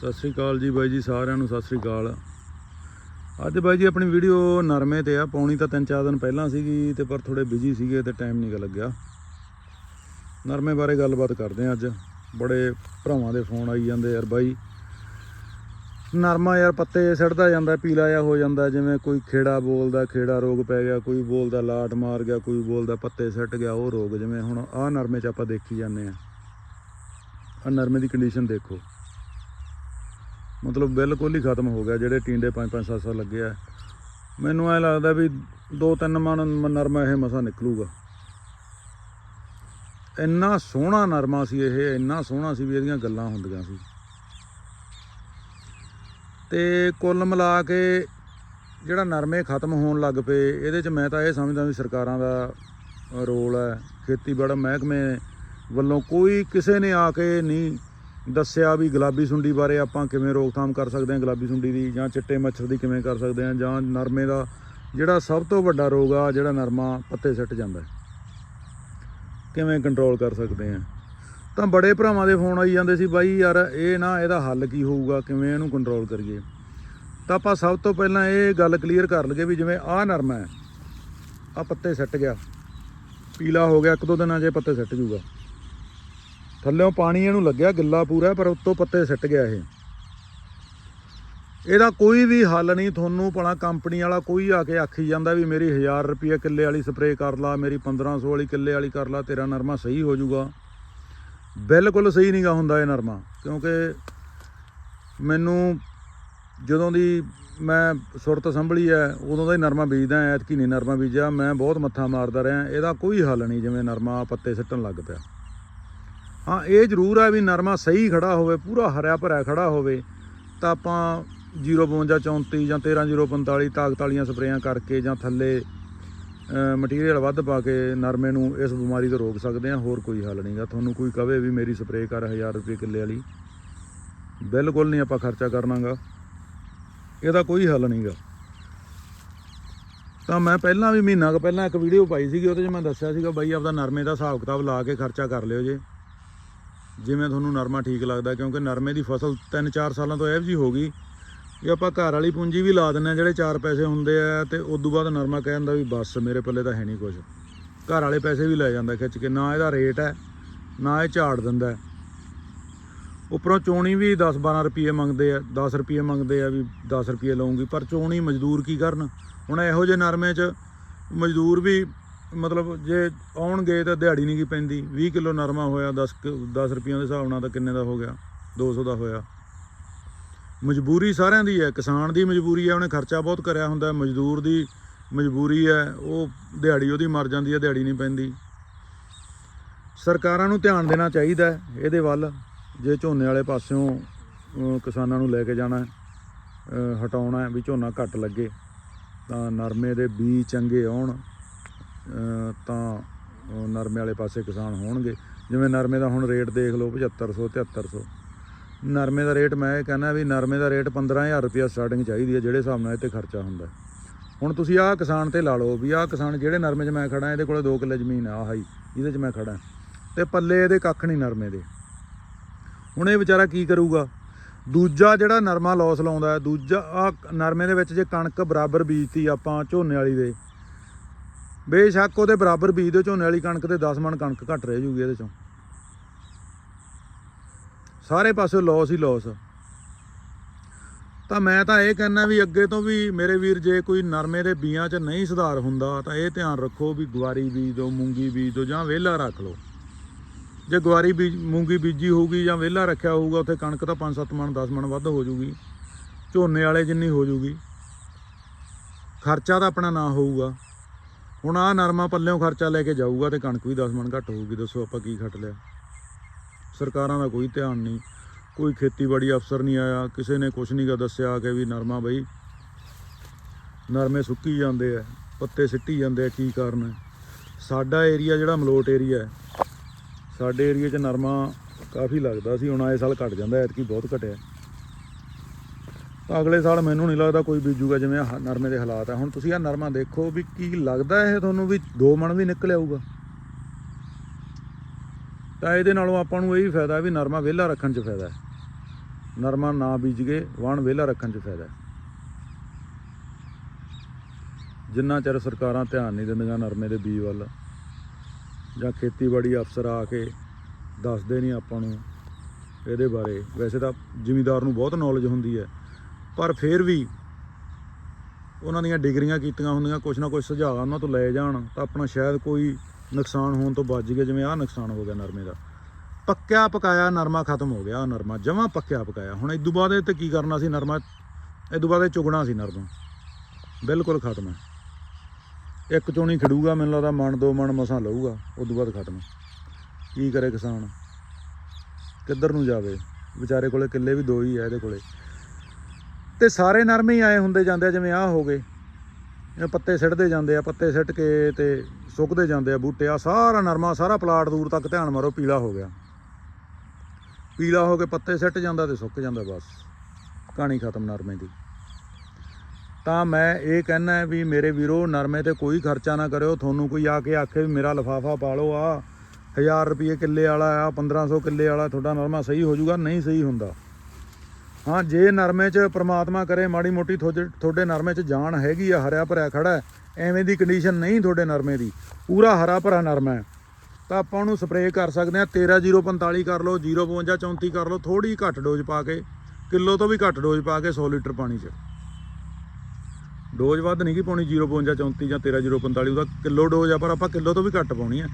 ਸਤਿ ਸ੍ਰੀ ਅਕਾਲ ਜੀ ਬਾਈ ਜੀ, ਸਾਰਿਆਂ ਨੂੰ ਸਤਿ ਸ੍ਰੀ ਅਕਾਲ। ਅੱਜ ਬਾਈ ਜੀ ਆਪਣੀ ਵੀਡੀਓ ਨਰਮੇ ਤੇ ਆ ਪਾਉਣੀ ਤਾਂ ਤਿੰਨ ਚਾਰ ਦਿਨ ਪਹਿਲਾਂ ਸੀਗੀ ਤੇ ਪਰ ਥੋੜੇ ਬਿਜ਼ੀ ਸੀਗੇ ਤੇ ਟਾਈਮ ਨਹੀਂ ਲੱਗਿਆ। ਨਰਮੇ ਬਾਰੇ ਗੱਲਬਾਤ ਕਰਦੇ ਆ ਅੱਜ। ਬੜੇ ਭਰਾਵਾਂ ਦੇ ਫੋਨ ਆਈ ਜਾਂਦੇ ਯਾਰ ਬਾਈ। ਨਰਮਾ ਯਾਰ ਪੱਤੇ ਸੜਦਾ ਜਾਂਦਾ, ਪੀਲਾ ਜਿਹਾ ਹੋ ਜਾਂਦਾ, ਜਿਵੇਂ ਕੋਈ ਖੇੜਾ ਬੋਲਦਾ, ਖੇੜਾ ਰੋਗ ਪੈ ਗਿਆ, ਕੋਈ ਬੋਲਦਾ ਲਾਟ ਮਾਰ ਗਿਆ, ਕੋਈ ਬੋਲਦਾ ਪੱਤੇ ਸੱਟ ਗਿਆ, ਉਹ ਰੋਗ ਜਿਵੇਂ ਹੁਣ ਆਹ ਨਰਮੇ 'ਚ ਆਪਾਂ ਦੇਖੀ ਜਾਂਦੇ ਆ। ਆ ਨਰਮੇ ਦੀ ਕੰਡੀਸ਼ਨ ਦੇਖੋ। ਮਤਲਬ ਬਿਲਕੁਲ ਹੀ ਖਤਮ ਹੋ ਗਿਆ, ਜਿਹੜੇ ਟੀਂਡੇ 5-5 7-7 ਲੱਗੇ ਆ। ਮੈਨੂੰ ਐ ਲੱਗਦਾ ਵੀ ਦੋ ਤਿੰਨ ਮਣ ਨਰਮਾ ਇਹ ਮਸਾ ਨਿਕਲੂਗਾ। ਇੰਨਾ ਸੋਹਣਾ ਨਰਮਾ ਸੀ ਇਹ, ਇੰਨਾ ਸੋਹਣਾ ਸੀ ਵੀ ਇਹਦੀਆਂ ਗੱਲਾਂ ਹੁੰਦੀਆਂ ਸੀ। ਤੇ ਕੁੱਲ ਮਿਲਾ ਕੇ ਜਿਹੜਾ ਨਰਮੇ ਖਤਮ ਹੋਣ ਲੱਗ ਪਏ, ਇਹਦੇ 'ਚ ਮੈਂ ਤਾਂ ਇਹ ਸਮਝਦਾ ਵੀ ਸਰਕਾਰਾਂ ਦਾ ਰੋਲ ਹੈ। ਖੇਤੀਬਾੜੀ ਮਹਿਕਮੇ ਵੱਲੋਂ ਕੋਈ ਕਿਸੇ ਨੇ ਆ ਕੇ ਨਹੀਂ ਦੱਸਿਆ ਵੀ ਗੁਲਾਬੀ ਸੁੰਡੀ ਬਾਰੇ ਆਪਾਂ ਕਿਵੇਂ ਰੋਕਥਾਮ ਕਰ ਸਕਦੇ ਹਾਂ, ਗੁਲਾਬੀ ਸੁੰਡੀ ਦੀ ਜਾਂ ਚਿੱਟੇ ਮੱਛਰ ਦੀ ਕਿਵੇਂ ਕਰ ਸਕਦੇ ਹਾਂ, ਜਾਂ ਨਰਮੇ ਦਾ ਜਿਹੜਾ ਸਭ ਤੋਂ ਵੱਡਾ ਰੋਗ ਆ, ਜਿਹੜਾ ਨਰਮਾ ਪੱਤੇ ਸਿੱਟ ਜਾਂਦਾ ਕਿਵੇਂ ਕੰਟਰੋਲ ਕਰ ਸਕਦੇ ਹਾਂ। ਤਾਂ ਬੜੇ ਭਰਾਵਾਂ ਦੇ ਫੋਨ ਆਈ ਜਾਂਦੇ ਸੀ, ਬਾਈ ਯਾਰ ਇਹ ਨਾ ਇਹਦਾ ਹੱਲ ਕੀ ਹੋਊਗਾ, ਕਿਵੇਂ ਇਹਨੂੰ ਕੰਟਰੋਲ ਕਰੀਏ। ਤਾਂ ਆਪਾਂ ਸਭ ਤੋਂ ਪਹਿਲਾਂ ਇਹ ਗੱਲ ਕਲੀਅਰ ਕਰ ਲਈਏ ਵੀ ਜਿਵੇਂ ਆਹ ਨਰਮਾ ਹੈ ਆ ਪੱਤੇ ਸਿੱਟ ਗਿਆ, ਪੀਲਾ ਹੋ ਗਿਆ, ਇੱਕ ਦੋ ਦਿਨਾਂ 'ਚ ਪੱਤੇ ਸਿੱਟ ਜੂਗਾ। ਥੱਲੇੋਂ ਪਾਣੀ ਇਹਨੂੰ ਲੱਗਿਆ, ਗਿੱਲਾ ਪੂਰਾ, ਪਰ ਉੱਤੋਂ ਪੱਤੇ ਸਿੱਟ ਗਿਆ ਇਹ। ਇਹਦਾ ਕੋਈ ਵੀ ਹੱਲ ਨਹੀਂ, ਤੁਹਾਨੂੰ ਭਲਾ ਕੰਪਨੀ ਵਾਲਾ ਕੋਈ ਆ ਕੇ ਆਖੀ ਜਾਂਦਾ ਵੀ ਮੇਰੀ 1000 ਰੁਪਏ ਕਿੱਲੇ ਵਾਲੀ ਸਪਰੇਅ ਕਰ ਲਾ, ਮੇਰੀ 1500 ਵਾਲੀ ਕਿੱਲੇ ਵਾਲੀ ਕਰ ਲਾ, ਤੇਰਾ ਨਰਮਾ ਸਹੀ ਹੋ ਜਾਊਗਾ। ਬਿਲਕੁਲ ਸਹੀ ਨਹੀਂਗਾ ਹੁੰਦਾ ਇਹ ਨਰਮਾ, ਕਿਉਂਕਿ ਮੈਨੂੰ ਜਦੋਂ ਦੀ ਮੈਂ ਸੁਰਤ ਸੰਭਲੀ ਹੈ ਉਦੋਂ ਦਾ ਹੀ ਨਰਮਾ ਬੀਜਦਾ ਐਤਕੀ ਨਹੀਂ ਨਰਮਾ ਬੀਜਿਆ, ਮੈਂ ਬਹੁਤ ਮੱਥਾ ਮਾਰਦਾ ਰਿਹਾ, ਇਹਦਾ ਕੋਈ ਹੱਲ ਨਹੀਂ ਜਿਵੇਂ ਨਰਮਾ ਪੱਤੇ ਸਿੱਟਣ ਲੱਗ ਪਿਆ। ਹਾਂ, ਇਹ ਜ਼ਰੂਰ ਹੈ ਵੀ ਨਰਮਾ ਸਹੀ ਖੜਾ ਹੋਵੇ, ਪੂਰਾ ਹਰਿਆ ਭਰਿਆ ਖੜਾ ਹੋਵੇ। ਤਾਂ ਆਪਾਂ 052 34 ਜਾਂ 13045 ਤਾਕਤ ਵਾਲੀਆਂ ਸਪਰੇਆਂ ਕਰਕੇ ਜਾਂ ਥੱਲੇ ਮਟੀਰੀਅਲ ਵੱਧ ਪਾ ਕੇ ਨਰਮੇ ਨੂੰ ਇਸ ਬਿਮਾਰੀ ਤੋਂ ਰੋਕ ਸਕਦੇ ਹਾਂ, ਹੋਰ ਕੋਈ ਹੱਲ ਨਹੀਂਗਾ ਤੁਹਾਨੂੰ ਕੋਈ ਕਵੇ ਵੀ ਮੇਰੀ ਸਪਰੇਅ ਕਰ 1000 ਰੁਪਏ ਕਿੱਲੇ ਵਾਲੀ। ਬਿਲਕੁਲ ਨਹੀਂ ਆਪਾਂ ਖਰਚਾ ਕਰਨਾਗਾ ਇਹਦਾ ਕੋਈ ਹੱਲ ਨਹੀਂਗਾ ਤਾਂ ਮੈਂ ਪਹਿਲਾਂ ਵੀ ਮਹੀਨਾ ਕੁ ਪਹਿਲਾਂ ਇੱਕ ਵੀਡੀਓ ਪਾਈ ਸੀਗੀ, ਉਹਦੇ 'ਚ ਮੈਂ ਦੱਸਿਆ ਸੀਗਾ, ਬਾਈ ਆਪਦਾ ਨਰਮੇ ਦਾ ਹਿਸਾਬ ਕਿਤਾਬ ਲਾ ਕੇ ਖਰਚਾ ਕਰ ਲਿਓ ਜੇ। ਜਿਵੇਂ ਤੁਹਾਨੂੰ ਨਰਮਾ ਠੀਕ ਲੱਗਦਾ, ਕਿਉਂਕਿ ਨਰਮੇ ਦੀ ਫਸਲ 3-4 ਸਾਲਾਂ ਤੋਂ ਇਹੋ ਜਿਹੀ ਹੋ ਗਈ ਜੇ ਆਪਾਂ ਘਰ ਵਾਲੀ ਪੂੰਜੀ ਵੀ ਲਾ ਦਿੰਨੇ ਆ ਜਿਹੜੇ 4 ਪੈਸੇ ਹੁੰਦੇ ਆ ਤੇ ਉਸ ਤੋਂ ਬਾਅਦ ਨਰਮਾ ਕਹਿ ਦਿੰਦਾ ਵੀ ਬਸ ਮੇਰੇ ਪੱਲੇ ਤਾਂ ਹੈ ਨਹੀਂ ਕੁਝ ਘਰ ਵਾਲੇ ਪੈਸੇ ਵੀ ਲੈ ਜਾਂਦਾ ਖਿੱਚ ਕੇ, ਨਾ ਇਹਦਾ ਰੇਟ ਹੈ, ਨਾ ਇਹ ਝਾੜ ਦਿੰਦਾ ਉੱਪਰੋਂ ਚੋਣੀ ਵੀ 10-12 ਰੁਪਏ ਮੰਗਦੇ ਆ 10 ਰੁਪਏ ਮੰਗਦੇ ਆ ਵੀ 10 ਰੁਪਏ ਲਵਾਂਗੀ ਪਰ ਚੋਣੀ ਮਜ਼ਦੂਰ ਕੀ ਕਰਨ? ਹੁਣ ਇਹੋ ਜਿਹੇ ਨਰਮੇ 'ਚ ਮਜ਼ਦੂਰ ਵੀ ਮਤਲਬ ਜੇ ਆਉਣਗੇ ਤਾਂ ਦਿਹਾੜੀ ਨਹੀਂ ਕੀ ਪੈਂਦੀ। 20 ਕਿਲੋ ਨਰਮਾ ਹੋਇਆ 10 10 ਰੁਪਈਆਂ ਦੇ ਹਿਸਾਬ ਨਾਲ ਤਾਂ ਕਿੰਨੇ ਦਾ ਹੋ ਗਿਆ? 200 ਦਾ ਹੋਇਆ। ਮਜਬੂਰੀ ਸਾਰਿਆਂ ਦੀ ਹੈ। ਕਿਸਾਨ ਦੀ ਮਜਬੂਰੀ ਹੈ, ਉਹਨੇ ਖਰਚਾ ਬਹੁਤ ਕਰਿਆ ਹੁੰਦਾ ਮਜ਼ਦੂਰ ਦੀ ਮਜਬੂਰੀ ਹੈ। ਉਹ ਦਿਹਾੜੀ ਉਹਦੀ ਮਰ ਜਾਂਦੀ ਹੈ, ਦਿਹਾੜੀ ਨਹੀਂ ਪੈਂਦੀ। ਸਰਕਾਰਾਂ ਨੂੰ ਧਿਆਨ ਦੇਣਾ ਚਾਹੀਦਾ ਇਹਦੇ ਵੱਲ। ਜੇ ਝੋਨੇ ਵਾਲੇ ਪਾਸਿਓਂ ਕਿਸਾਨਾਂ ਨੂੰ ਲੈ ਕੇ ਜਾਣਾ ਹਟਾਉਣਾ ਵੀ ਝੋਨਾ ਘੱਟ ਲੱਗੇ, ਤਾਂ ਨਰਮੇ ਦੇ ਬੀਜ ਚੰਗੇ ਆਉਣ। ਤਾਂ ਨਰਮੇ ਵਾਲੇ ਪਾਸੇ ਕਿਸਾਨ ਹੋਣਗੇ। ਜਿਵੇਂ ਨਰਮੇ ਦਾ ਹੁਣ ਰੇਟ ਦੇਖ ਲਓ 7500 7300 ਨਰਮੇ ਦਾ ਰੇਟ ਮੈਂ ਇਹ ਕਹਿੰਦਾ ਵੀ ਨਰਮੇ ਦਾ ਰੇਟ 15000 ਰੁਪਇਆ ਸਟਾਰਟਿੰਗ ਚਾਹੀਦੀ ਹੈ, ਜਿਹੜੇ ਹਿਸਾਬ ਨਾਲ ਇਹ ਤੇ ਖਰਚਾ ਹੁੰਦਾ ਹੁਣ ਤੁਸੀਂ ਆਹ ਕਿਸਾਨ ਤੇ ਲਾ ਲਓ ਵੀ ਆਹ ਕਿਸਾਨ ਜਿਹੜੇ ਨਰਮੇ 'ਚ ਮੈਂ ਖੜਾ ਇਹਦੇ ਕੋਲੇ 2 ਕਿੱਲੇ ਜ਼ਮੀਨ ਆ, ਆਹ ਇਹਦੇ 'ਚ ਮੈਂ ਖੜਾ ਤੇ ਪੱਲੇ ਇਹਦੇ ਕੱਖ ਨਹੀਂ ਨਰਮੇ ਦੇ। ਹੁਣ ਇਹ ਵਿਚਾਰਾ ਕੀ ਕਰੂਗਾ? ਦੂਜਾ ਜਿਹੜਾ ਨਰਮਾ ਲੋਸ ਲਾਉਂਦਾ ਦੂਜਾ ਆ ਨਰਮੇ ਦੇ ਵਿੱਚ ਜੇ ਕਣਕ ਬਰਾਬਰ ਬੀਜਤੀ ਆਪਾਂ ਝੋਨੇ ਵਾਲੀ ਦੇ ਬੇਸ਼ੱਕ ਉਹਦੇ ਬਰਾਬਰ ਬੀਜ ਦਿਓ, ਝੋਨੇ ਵਾਲੀ ਕਣਕ ਤੇ 10 ਮਣ ਕਣਕ ਘੱਟ ਰਹਿ ਜੂਗੀ ਇਹਦੇ ਚੋਂ। ਸਾਰੇ ਪਾਸੇ ਲਾਸ ਹੀ ਲਾਸ ਤਾਂ ਮੈਂ ਤਾਂ ਇਹ ਕਹਿੰਦਾ ਵੀ ਅੱਗੇ ਤੋਂ ਵੀ ਮੇਰੇ ਵੀਰ ਜੇ ਕੋਈ ਨਰਮੇ ਦੇ ਬੀਆਂ 'ਚ ਨਹੀਂ ਸੁਧਾਰ ਹੁੰਦਾ, ਤਾਂ ਇਹ ਧਿਆਨ ਰੱਖੋ ਵੀ ਗਵਾਰੀ ਬੀਜ ਦਿਓ, ਮੂੰਗੀ ਬੀਜ ਦਿਓ ਜਾਂ ਵਿਹਲਾ ਰੱਖ ਲਓ। ਜੇ ਗਵਾਰੀ ਬੀਜ, ਮੂੰਗੀ ਬੀਜੀ ਹੋਊਗੀ ਜਾਂ ਵਿਹਲਾ ਰੱਖਿਆ ਹੋਊਗਾ, ਉੱਥੇ ਕਣਕ ਤਾਂ 5-7 ਮਣ 10 ਮਣ ਵੱਧ ਹੋ ਜੂਗੀ। ਝੋਨੇ ਵਾਲੇ ਜਿੰਨੀ ਹੋ ਜੂਗੀ। ਖਰਚਾ ਤਾਂ ਆਪਣਾ ਨਾ ਹੋਊਗਾ। ਹੁਣ ਆ ਨਰਮਾ ਪੱਲਿਓਂ ਖਰਚਾ ਲੈ ਕੇ ਜਾਊਗਾ ਤੇ ਕਣਕ ਵੀ 10 ਮਣ ਘੱਟ ਹੋਊਗੀ, ਦੱਸੋ ਆਪਾਂ ਕੀ ਖੱਟ ਲਿਆ। ਸਰਕਾਰਾਂ ਦਾ ਕੋਈ ਧਿਆਨ ਨਹੀਂ, ਕੋਈ ਖੇਤੀਬਾੜੀ ਅਫਸਰ ਨਹੀਂ ਆਇਆ, ਕਿਸੇ ਨੇ ਕੁਝ ਨਹੀਂ ਦੱਸਿਆ ਕਿ ਵੀ ਨਰਮਾ ਬਈ ਨਰਮੇ ਸੁੱਕੀ ਜਾਂਦੇ ਆ, ਪੱਤੇ ਸਿੱਟੀ ਜਾਂਦੇ ਆ, ਕੀ ਕਾਰਨ ਹੈ ਸਾਡਾ ਏਰੀਆ ਜਿਹੜਾ ਮਲੋਟ ਏਰੀਆ ਹੈ, ਸਾਡੇ ਏਰੀਆ 'ਚ ਨਰਮਾ ਕਾਫੀ ਲੱਗਦਾ ਸੀ, ਹੁਣ ਆਏ ਸਾਲ ਘਟ ਜਾਂਦਾ, ਐਤਕੀ ਬਹੁਤ ਘਟਿਆ। ਤਾਂ ਅਗਲੇ ਸਾਲ ਮੈਨੂੰ ਨਹੀਂ ਲੱਗਦਾ ਕੋਈ ਬੀਜੂਗਾ ਜਿਵੇਂ ਆਹ ਨਰਮੇ ਦੇ ਹਾਲਾਤ ਆ। ਹੁਣ ਤੁਸੀਂ ਆ ਨਰਮਾ ਦੇਖੋ ਵੀ ਕੀ ਲੱਗਦਾ ਇਹ ਤੁਹਾਨੂੰ ਵੀ 2 ਮਣ ਵੀ ਨਿਕਲ ਆਊਗਾ। ਤਾਂ ਇਹਦੇ ਨਾਲੋਂ ਆਪਾਂ ਨੂੰ ਇਹ ਹੀ ਫਾਇਦਾ ਵੀ ਨਰਮਾ ਵਿਹਲਾ ਰੱਖਣ 'ਚ ਫਾਇਦਾ ਹੈ। ਨਰਮਾ ਨਾ ਬੀਜ ਕੇ ਵਾਣ ਵਿਹਲਾ ਰੱਖਣ 'ਚ ਫਾਇਦਾ ਹੈ। ਜਿੰਨਾ ਚਿਰ ਸਰਕਾਰਾਂ ਧਿਆਨ ਨਹੀਂ ਦਿੰਦੀਆਂ ਨਰਮੇ ਦੇ ਬੀਜ ਵੱਲ, ਜਾਂ ਖੇਤੀਬਾੜੀ ਅਫਸਰ ਆ ਕੇ ਦੱਸਦੇ ਨਹੀਂ ਆਪਾਂ ਨੂੰ ਇਹਦੇ ਬਾਰੇ, ਵੈਸੇ ਤਾਂ ਜ਼ਿਮੀਦਾਰ ਨੂੰ ਬਹੁਤ ਨੌਲੇਜ ਹੁੰਦੀ ਹੈ। ਪਰ ਫਿਰ ਵੀ ਉਹਨਾਂ ਦੀਆਂ ਡਿਗਰੀਆਂ ਕੀਤੀਆਂ ਹੁੰਦੀਆਂ, ਕੁਛ ਨਾ ਕੁਛ ਸੁਝਾਅ ਉਹਨਾਂ ਤੋਂ ਲੈ ਜਾਣ, ਤਾਂ ਆਪਣਾ ਸ਼ਾਇਦ ਕੋਈ ਨੁਕਸਾਨ ਹੋਣ ਤੋਂ ਬਚ ਗਿਆ, ਜਿਵੇਂ ਆਹ ਨੁਕਸਾਨ ਹੋ ਗਿਆ ਨਰਮੇ ਦਾ। ਪੱਕਿਆ ਪਕਾਇਆ ਨਰਮਾ ਖਤਮ ਹੋ ਗਿਆ, ਆਹ ਨਰਮਾ, ਜਮਾਂ ਪੱਕਿਆ ਪਕਾਇਆ। ਹੁਣ ਇਦੋਂ ਬਾਅਦ ਇਹ ਤੇ ਕੀ ਕਰਨਾ ਸੀ ਨਰਮਾ? ਇਦੋਂ ਬਾਅਦ ਇਹ ਚੁਗਣਾ ਸੀ ਨਰਮਾ। ਬਿਲਕੁਲ ਖਤਮ ਹੈ। ਇੱਕ ਚੋਣੀ ਖੜੂਗਾ, ਮੈਨੂੰ ਲੱਗਦਾ ਮਣ ਦੋ ਮਣ ਮਸਾਂ ਲਊਗਾ ਉਦੋਂ ਬਾਅਦ ਖਤਮ ਕੀ ਕਰੇ ਕਿਸਾਨ? ਕਿੱਧਰ ਨੂੰ ਜਾਵੇ? ਵਿਚਾਰੇ ਕੋਲੇ ਕਿੱਲੇ ਵੀ ਦੋ ਹੀ ਆ ਇਹਦੇ ਕੋਲੇ। ਤੇ ਸਾਰੇ ਨਰਮੇ ਹੀ ਆਏ ਹੁੰਦੇ ਜਾਂਦੇ ਆ, ਜਿਵੇਂ ਆਹ ਹੋ ਗਏ। ਇਹ ਪੱਤੇ ਸਿੱਟਦੇ ਜਾਂਦੇ ਆ, ਪੱਤੇ ਸਿੱਟ ਕੇ ਤੇ ਸੁੱਕਦੇ ਜਾਂਦੇ ਆ ਬੂਟੇ। ਆ ਸਾਰਾ ਨਰਮਾ, ਸਾਰਾ ਪਲਾਟ ਦੂਰ ਤੱਕ ਧਿਆਨ ਮਾਰੋ, ਪੀਲਾ ਹੋ ਗਿਆ। ਪੀਲਾ ਹੋ ਕੇ ਪੱਤੇ ਸਿੱਟ ਜਾਂਦਾ ਤੇ ਸੁੱਕ ਜਾਂਦਾ ਬਸ। ਕਹਾਣੀ ਖਤਮ ਨਰਮੇ ਦੀ। ਤਾਂ ਮੈਂ ਇਹ ਕਹਿਣਾ ਵੀ ਮੇਰੇ ਵੀਰੋ, ਨਰਮੇ ਤੇ ਕੋਈ ਖਰਚਾ ਨਾ ਕਰਿਓ। ਤੁਹਾਨੂੰ ਕੋਈ ਆ ਕੇ ਆਖੇ ਵੀ ਮੇਰਾ ਲਫਾਫਾ ਪਾ ਲਓ ਆ 1000 ਰੁਪਏ ਕਿੱਲੇ ਵਾਲਾ ਆ 1500 ਕਿੱਲੇ ਵਾਲਾ, ਤੁਹਾਡਾ ਨਰਮਾ ਸਹੀ ਹੋ ਜਾਊਗਾ, ਨਹੀਂ ਸਹੀ ਹੁੰਦਾ। ਹਾਂ, ਜੇ ਨਰਮੇ 'ਚ ਪ੍ਰਮਾਤਮਾ ਕਰੇ, ਮਾੜੀ ਮੋਟੀ ਤੁਹਾਡੇ ਤੁਹਾਡੇ ਨਰਮੇ 'ਚ ਜਾਨ ਹੈਗੀ ਆ, ਹਰਿਆ ਭਰਿਆ ਖੜਾ ਐਵੇਂ ਦੀ ਕੰਡੀਸ਼ਨ ਨਹੀਂ ਤੁਹਾਡੇ ਨਰਮੇ ਦੀ। ਪੂਰਾ ਹਰਾ ਭਰਾ ਨਰਮਾ ਹੈ। ਤਾਂ ਆਪਾਂ ਉਹਨੂੰ ਸਪਰੇਅ ਕਰ ਸਕਦੇ ਆ 13045 ਕਰ ਲਓ 052 34 ਕਰ ਲਓ ਥੋੜੀ ਘੱਟ ਡੋਜ਼ ਪਾ ਕੇ, ਕਿਲੋ ਤੋਂ ਵੀ ਘੱਟ ਡੋਜ਼ ਪਾ ਕੇ 100 ਲੀਟਰ ਪਾਣੀ 'ਚ। ਡੋਜ਼ ਵੱਧ ਨਹੀਂ ਕੀ ਪਾਉਣੀ 052 34 ਜਾਂ 13045 ਉਹਦਾ ਕਿਲੋ ਡੋਜ਼ ਆ, ਪਰ ਆਪਾਂ ਕਿਲੋ ਤੋਂ ਵੀ ਘੱਟ ਪਾਉਣੀ ਆ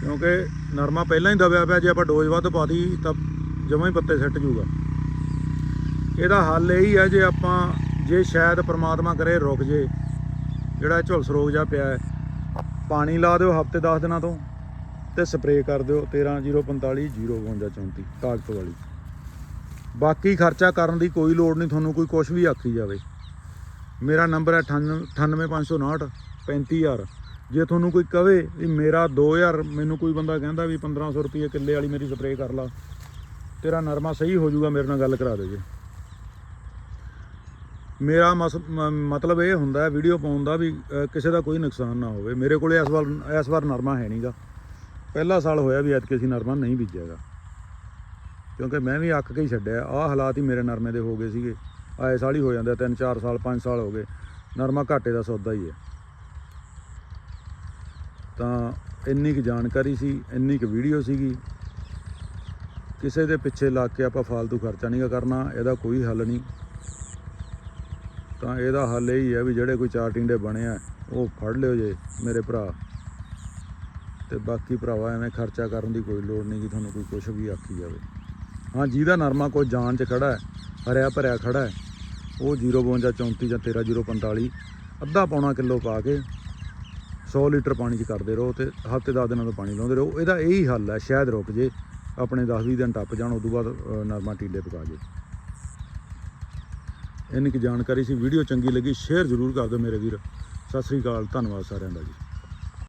ਕਿਉਂਕਿ ਨਰਮਾ ਪਹਿਲਾਂ ਹੀ ਦਬਿਆ ਪਿਆ, ਜੇ ਆਪਾਂ ਡੋਜ਼ ਵੱਧ ਪਾਤੀ, ਤਾਂ ਜਮਾਂ ਹੀ ਪੱਤੇ ਸਿੱਟ ਜੂਗਾ। ਇਹਦਾ ਹੱਲ ਇਹੀ ਹੈ ਜੇ ਆਪਾਂ, ਜੇ ਸ਼ਾਇਦ ਪ੍ਰਮਾਤਮਾ ਕਰੇ ਰੁਕ ਜੇ, ਜਿਹੜਾ ਝੁਲਸ ਰੋਗ ਜਾ ਪਿਆ ਹੈ। ਪਾਣੀ ਲਾ ਦਿਓ ਹਫ਼ਤੇ 10 ਦਿਨਾਂ ਤੋਂ ਤੇ ਸਪਰੇਅ ਕਰ ਦਿਓ 13045 052 34 ਤਾਕਤ ਵਾਲੀ। ਬਾਕੀ ਖਰਚਾ ਕਰਨ ਦੀ ਕੋਈ ਲੋੜ ਨਹੀਂ, ਤੁਹਾਨੂੰ ਕੋਈ ਕੁਝ ਵੀ ਆਖੀ ਜਾਵੇ। ਮੇਰਾ ਨੰਬਰ ਹੈ 98559 35000 ਜੇ ਤੁਹਾਨੂੰ ਕੋਈ ਕਵੇ ਵੀ ਮੇਰਾ 2000 ਮੈਨੂੰ ਕੋਈ ਬੰਦਾ ਕਹਿੰਦਾ ਵੀ 1500 ਰੁਪਏ ਕਿੱਲੇ ਵਾਲੀ ਮੇਰੀ ਸਪਰੇਅ ਕਰ ਲਾ, ਤੇਰਾ ਨਰਮਾ ਸਹੀ ਹੋ ਜਾਊਗਾ, ਮੇਰੇ ਨਾਲ ਗੱਲ ਕਰਾ ਦਿਓ ਜੀ। ਮੇਰਾ ਮਸ- ਮਤਲਬ ਇਹ ਹੁੰਦਾ ਵੀਡੀਓ ਪਾਉਣ ਦਾ ਵੀ ਕਿਸੇ ਦਾ ਕੋਈ ਨੁਕਸਾਨ ਨਾ ਹੋਵੇ। ਮੇਰੇ ਕੋਲੇ ਇਸ ਵਾਰ ਇਸ ਵਾਰ ਨਰਮਾ ਹੈ ਨਹੀਂਗਾ ਪਹਿਲਾ ਸਾਲ ਹੋਇਆ ਵੀ ਐਤਕੀ ਅਸੀਂ ਨਰਮਾ ਨਹੀਂ ਬੀਜਿਆਗਾ ਕਿਉਂਕਿ ਮੈਂ ਵੀ ਅੱਕ ਕੇ ਹੀ ਛੱਡਿਆ। ਆਹ ਹਾਲਾਤ ਹੀ ਮੇਰੇ ਨਰਮੇ ਦੇ ਹੋ ਗਏ ਸੀਗੇ। ਆਏ ਸਾਲ ਹੀ ਹੋ ਜਾਂਦੇ 3 4 ਸਾਲ 5 ਸਾਲ ਹੋ ਗਏ। ਨਰਮਾ ਘਾਟੇ ਦਾ ਸੌਦਾ ਹੀ ਹੈ। ਤਾਂ ਇੰਨੀ ਕੁ ਜਾਣਕਾਰੀ ਸੀ, ਇੰਨੀ ਕੁ ਵੀਡੀਓ ਸੀਗੀ। ਕਿਸੇ ਦੇ ਪਿੱਛੇ ਲੱਗ ਕੇ ਆਪਾਂ ਫालतू ਖਰਚਾ ਨਹੀਂ ਕਰਨਾ, ਇਹਦਾ ਕੋਈ ਹੱਲ ਨਹੀਂ। ਤਾਂ ਇਹਦਾ ਹੱਲ ਇਹ ਹੀ ਹੈ ਵੀ ਜਿਹੜੇ ਕੋਈ ਚਾਰ ਟਿੰਡੇ ਬਣੇ ਆ, ਉਹ ਫੜ ਲਿਓ ਜੇ ਮੇਰੇ ਭਰਾ। ਤੇ ਬਾਕੀ ਭਰਾਵਾ, ਐਵੇਂ ਖਰਚਾ ਕਰਨ ਦੀ ਕੋਈ ਲੋੜ ਨਹੀਂ ਕਿ ਤੁਹਾਨੂੰ ਕੋਈ ਕੁਝ ਵੀ ਆਖੀ ਜਾਵੇ। ਹਾਂ, ਜਿਹਦਾ ਨਰਮਾ ਕੋਈ ਜਾਨ 'ਚ ਖੜਾ ਹੈ, ਹਰਿਆ ਭਰਿਆ ਖੜਾ ਹੈ, ਉਹ 052 34 ਜਾਂ 13045 ਅੱਧਾ ਪੌਣਾ ਕਿਲੋ ਪਾ ਕੇ 100 ਲੀਟਰ ਪਾਣੀ 'ਚ ਕਰਦੇ ਰਹੋ ਤੇ ਹਫ਼ਤੇ 10 ਦਿਨਾਂ ਤੋਂ ਪਾਣੀ ਲਾਉਂਦੇ ਰਹੋ। ਇਹਦਾ ਇਹੀ ਹੱਲ ਹੈ, ਸ਼ਾਇਦ ਰੁਕ ਜੇ, ਆਪਣੇ 10-20 ਦਿਨ ਟੱਪ ਜਾਣ, ਉਦੋਂ ਬਾਅਦ ਨਰਮਾ ਟੀਲੇ ਪਕਾ ਜੇ। ਇੰਨੀ ਕੁ ਜਾਣਕਾਰੀ ਸੀ, ਵੀਡੀਓ ਚੰਗੀ ਲੱਗੀ ਸ਼ੇਅਰ ਜ਼ਰੂਰ ਕਰ ਦਿਓ ਮੇਰੇ ਵੀਰ। ਸਤਿ ਸ੍ਰੀ ਅਕਾਲ, ਧੰਨਵਾਦ ਸਾਰਿਆਂ ਦਾ ਜੀ।